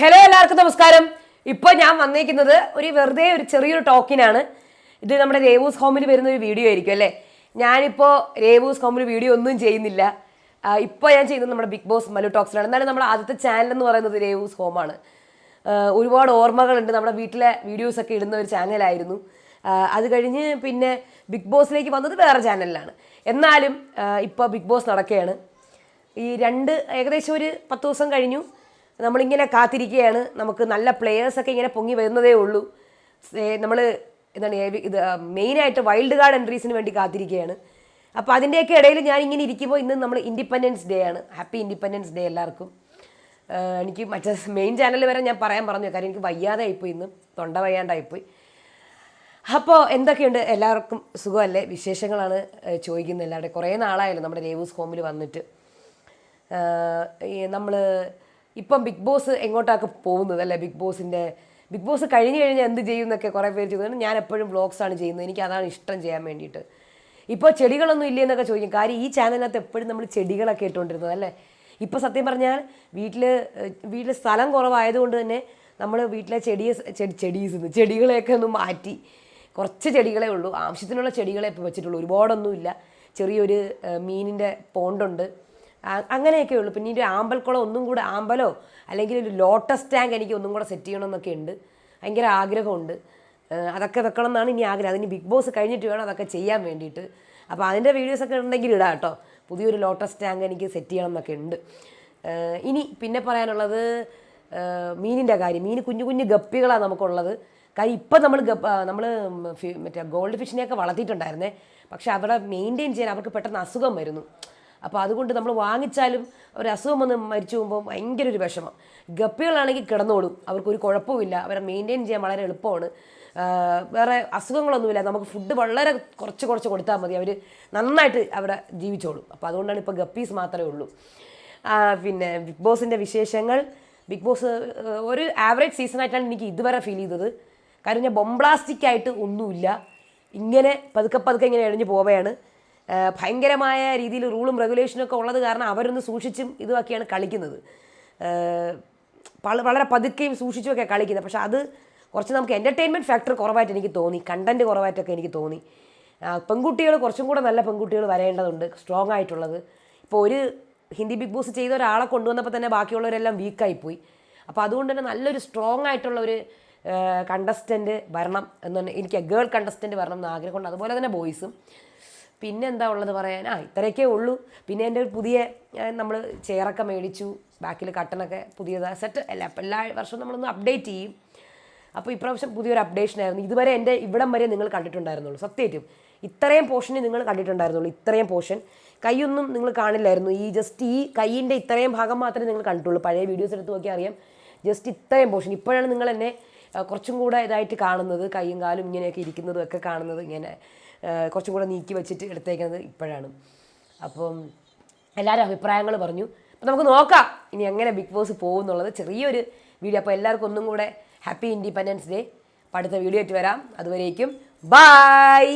Hello എല്ലാവർക്കും നമസ്കാരം. ഇപ്പോൾ ഞാൻ വന്നിരിക്കുന്നത് ഒരു വെറുതെ ഒരു ചെറിയൊരു ടോക്കിനാണ്. ഇത് നമ്മുടെ രേവൂസ് ഹോമിൽ വരുന്ന ഒരു വീഡിയോ ആയിരിക്കും അല്ലേ? ഞാനിപ്പോൾ രേവൂസ് ഹോമിൽ വീഡിയോ ഒന്നും ചെയ്യുന്നില്ല. ഇപ്പോൾ ഞാൻ ചെയ്യുന്നത് നമ്മുടെ ബിഗ് ബോസ് മലു ടോക്സിലാണ്. എന്നാലും നമ്മുടെ ആദ്യത്തെ ചാനൽ എന്ന് പറയുന്നത് രേവൂസ് ഹോമാണ്. ഒരുപാട് ഓർമ്മകളുണ്ട്. നമ്മുടെ വീട്ടിലെ വീഡിയോസൊക്കെ ഇടുന്ന ഒരു ചാനലായിരുന്നു അത് കഴിഞ്ഞ് പിന്നെ ബിഗ് ബോസിലേക്ക് വന്നത് വേറെ ചാനലിലാണ് എന്നാലും ഇപ്പോൾ ബിഗ് ബോസ് നടക്കുകയാണ്. ഈ രണ്ട് ഏകദേശം ഒരു പത്ത് ദിവസം കഴിഞ്ഞു. നമ്മളിങ്ങനെ കാത്തിരിക്കുകയാണ്. നമുക്ക് നല്ല പ്ലെയേഴ്സൊക്കെ ഇങ്ങനെ പൊങ്ങി വരുന്നതേ ഉള്ളൂ. നമ്മൾ എന്താണ് ഇത് മെയിനായിട്ട് വൈൽഡ് കാർഡ് എൻട്രീസിന് വേണ്ടി കാത്തിരിക്കുകയാണ്. അപ്പോൾ അതിന്റെയൊക്കെ ഇടയിൽ ഞാൻ ഇങ്ങനെ ഇരിക്കുമ്പോൾ ഇന്ന് നമ്മൾ ഇൻഡിപെൻഡൻസ് ഡേ ആണ്. ഹാപ്പി ഇൻഡിപെൻഡൻസ് ഡേ എല്ലാവർക്കും. എനിക്ക് മറ്റേ മെയിൻ ചാനൽ വരെ ഞാൻ പറയാൻ പറഞ്ഞു. കാര്യം എനിക്ക് വയ്യാതെ ആയിപ്പോയി ഇന്ന്. തൊണ്ട വയ്യാണ്ടായിപ്പോയി. അപ്പോൾ എന്തൊക്കെയുണ്ട്? എല്ലാവർക്കും സുഖമല്ലേ? വിശേഷങ്ങളാണ് ചോദിക്കുന്നത് എല്ലാവരുടെ കുറേ നാളായല്ലോ നമ്മുടെ രേവൂസ് ഹോമിൽ വന്നിട്ട്. നമ്മൾ ഇപ്പം ബിഗ് ബോസ് എങ്ങോട്ടാക്ക് പോകുന്നത് അല്ലേ ബിഗ് ബോസിന്റെ? ബിഗ് ബോസ് കഴിഞ്ഞ് കഴിഞ്ഞാൽ എന്ത് ചെയ്യും എന്നൊക്കെ കുറേ പേര് ചോദിക്കുന്നത് ഞാൻ എപ്പോഴും വ്ളോഗ്സാണ് ചെയ്യുന്നത്. എനിക്ക് അതാണ് ഇഷ്ടം ചെയ്യാൻ വേണ്ടിയിട്ട്. ഇപ്പോൾ ചെടികളൊന്നും ഇല്ലേ എന്നൊക്കെ ചോദിക്കും. കാര്യം ഈ ചാനലിനകത്ത് എപ്പോഴും നമ്മൾ ചെടികളൊക്കെ ഇട്ടുകൊണ്ടിരുന്നത് അല്ലേ? ഇപ്പോൾ സത്യം പറഞ്ഞാൽ വീട്ടിൽ വീട്ടിൽ സ്ഥലം കുറവായതുകൊണ്ട് തന്നെ നമ്മൾ വീട്ടിലെ ചെടിയെ ചെടി ചെടീസ് ചെടികളെയൊക്കെ ഒന്ന് മാറ്റി. കുറച്ച് ചെടികളേ ഉള്ളൂ. ആവശ്യത്തിനുള്ള ചെടികളെ ഇപ്പോൾ വെച്ചിട്ടുള്ളൂ. ഒരുപാടൊന്നുമില്ല. ചെറിയൊരു മീനിന്റെ പോണ്ടുണ്ട് അങ്ങനെയൊക്കെ ഉള്ളൂ. പിന്നെ ഒരു ആമ്പൽക്കുളം ഒന്നും കൂടെ ആമ്പലോ അല്ലെങ്കിൽ ഒരു ലോട്ടസ് ടാങ്ക് എനിക്ക് ഒന്നും കൂടെ സെറ്റ് ചെയ്യണമെന്നൊക്കെ ഉണ്ട്. ഭയങ്കര ആഗ്രഹമുണ്ട്. അതൊക്കെ വെക്കണം എന്നാണ് ഇനി ആഗ്രഹം. അതിന് ബിഗ് ബോസ് കഴിഞ്ഞിട്ട് വേണം അതൊക്കെ ചെയ്യാൻ വേണ്ടിയിട്ട്. അപ്പോൾ അതിന്റെ വീഡിയോസൊക്കെ ഉണ്ടെങ്കിൽ ഇടാം കേട്ടോ. പുതിയൊരു ലോട്ടസ് ടാങ്ക് എനിക്ക് സെറ്റ് ചെയ്യണം എന്നൊക്കെ ഉണ്ട്. ഇനി പിന്നെ പറയാനുള്ളത് മീനിന്റെ കാര്യം. മീൻ കുഞ്ഞു കുഞ്ഞു ഗപ്പികളാണ് നമുക്കുള്ളത്. കാര്യം ഇപ്പം നമ്മൾ നമ്മൾ മറ്റേ ഗോൾഡ് ഫിഷിനെയൊക്കെ വളർത്തിയിട്ടുണ്ടായിരുന്നേ. പക്ഷെ അവിടെ മെയിന്റെയിൻ ചെയ്യാൻ അവർക്ക് പെട്ടെന്ന് അസുഖം വരുന്നു. അപ്പോൾ അതുകൊണ്ട് നമ്മൾ വാങ്ങിച്ചാലും ഒരു അസുഖം വന്ന് മരിച്ചു പോകുമ്പോൾ ഭയങ്കര ഒരു വിഷമം. ഗപ്പികളാണെങ്കിൽ കിടന്നോളും അവർക്കൊരു കുഴപ്പമില്ല അവരെ മെയിന്റെയിൻ ചെയ്യാൻ വളരെ എളുപ്പമാണ്. വേറെ അസുഖങ്ങളൊന്നുമില്ല. നമുക്ക് ഫുഡ് വളരെ കുറച്ച് കുറച്ച് കൊടുത്താൽ മതി. അവർ നന്നായിട്ട് അവിടെ ജീവിച്ചോളും. അപ്പോൾ അതുകൊണ്ടാണ് ഇപ്പോൾ ഗപ്പീസ് മാത്രമേ ഉള്ളൂ. പിന്നെ ബിഗ് ബോസിന്റെ വിശേഷങ്ങൾ. ബിഗ് ബോസ് ഒരു ആവറേജ് സീസണായിട്ടാണ് എനിക്ക് ഇതുവരെ ഫീൽ ചെയ്തത്. കാരണം ഞാൻ ബൊംബ്ലാസ്റ്റിക്കായിട്ട് ഒന്നുമില്ല. ഇങ്ങനെ പതുക്കെ പതുക്കെ ഇങ്ങനെ എഴിഞ്ഞ് പോവുകയാണ്. ഭയങ്കരമായ രീതിയിൽ റൂളും റെഗുലേഷനും ഒക്കെ ഉള്ളത് കാരണം അവരൊന്ന് സൂക്ഷിച്ചും ഇതുമൊക്കെയാണ് കളിക്കുന്നത്. വളരെ പതുക്കെയും സൂക്ഷിച്ചുമൊക്കെ കളിക്കുന്നത്. പക്ഷെ അത് കുറച്ച് നമുക്ക് എന്റർടൈൻമെന്റ് ഫാക്ടർ കുറവായിട്ട് എനിക്ക് തോന്നി. കണ്ടന്റ് കുറവായിട്ടൊക്കെ എനിക്ക് തോന്നി. പെൺകുട്ടികൾ കുറച്ചും കൂടെ നല്ല പെൺകുട്ടികൾ വരേണ്ടതുണ്ട്. സ്ട്രോങ് ആയിട്ടുള്ളത്. ഇപ്പോൾ ഒരു ഹിന്ദി ബിഗ് ബോസ് ചെയ്ത ഒരാളെ കൊണ്ടുവന്നപ്പോൾ തന്നെ ബാക്കിയുള്ളവരെല്ലാം വീക്കായിപ്പോയി അപ്പോൾ അതുകൊണ്ട് തന്നെ നല്ലൊരു സ്ട്രോങ് ആയിട്ടുള്ള ഒരു കണ്ടസ്റ്റന്റ് വരണം എന്ന് എനിക്ക് ഗേൾ കണ്ടസ്റ്റന്റ് വരണം എന്ന് ആഗ്രഹമുണ്ട്. അതുപോലെ തന്നെ ബോയ്സും പിന്നെ എന്താ ഉള്ളത് പറയാൻ? ആ ഇത്രയൊക്കെ ഉള്ളൂ. പിന്നെ എന്റെ ഒരു പുതിയ നമ്മൾ ചെയറൊക്കെ മേടിച്ചു. ബാക്കിൽ കട്ടനൊക്കെ പുതിയതാണ് സെറ്റ് അല്ല എല്ലാ വർഷവും നമ്മളൊന്ന് അപ്ഡേറ്റ് ചെയ്യും. അപ്പോൾ ഇപ്രാവശ്യം പുതിയൊരു അപ്ഡേഷൻ ആയിരുന്നു. ഇതുവരെ എന്റെ ഇവിടം വരെ നിങ്ങൾ കണ്ടിട്ടുണ്ടായിരുന്നുള്ളൂ. സത്യമായിട്ടും. ഇത്രയും പോർഷനെ നിങ്ങൾ കണ്ടിട്ടുണ്ടായിരുന്നുള്ളൂ. ഇത്രയും പോർഷൻ കൈയൊന്നും നിങ്ങൾ കാണില്ലായിരുന്നു. ഈ ജസ്റ്റ് ഈ കൈയിന്റെ ഇത്രയും ഭാഗം മാത്രമേ നിങ്ങൾ കണ്ടിട്ടുള്ളൂ. പഴയ വീഡിയോസ് എടുത്ത് നോക്കി അറിയാം. ജസ്റ്റ് ഇത്രയും പോർഷൻ ഇപ്പോഴാണ് നിങ്ങൾ എന്നെ കുറച്ചും കൂടെ ഇതായിട്ട് കാണുന്നത്. കൈയും കാലും ഇങ്ങനെയൊക്കെ ഇരിക്കുന്നതും ഒക്കെ കാണുന്നത് ഇങ്ങനെ. കുറച്ചും കൂടെ നീക്കി വെച്ചിട്ട് എടുത്തേക്കുന്നത് ഇപ്പോഴാണ്. അപ്പം എല്ലാവരും അഭിപ്രായങ്ങൾ പറഞ്ഞു. അപ്പം നമുക്ക് നോക്കാം ഇനി എങ്ങനെ ബിഗ് ബോസ് പോകും എന്നുള്ളത് ചെറിയൊരു വീഡിയോ. അപ്പോൾ എല്ലാവർക്കും ഒന്നും കൂടെ ഹാപ്പി ഇൻഡിപെൻഡൻസ് ഡേ അപ്പോൾ അടുത്ത വീഡിയോ ആയിട്ട് വരാം. അതുവരേക്കും. ബായ്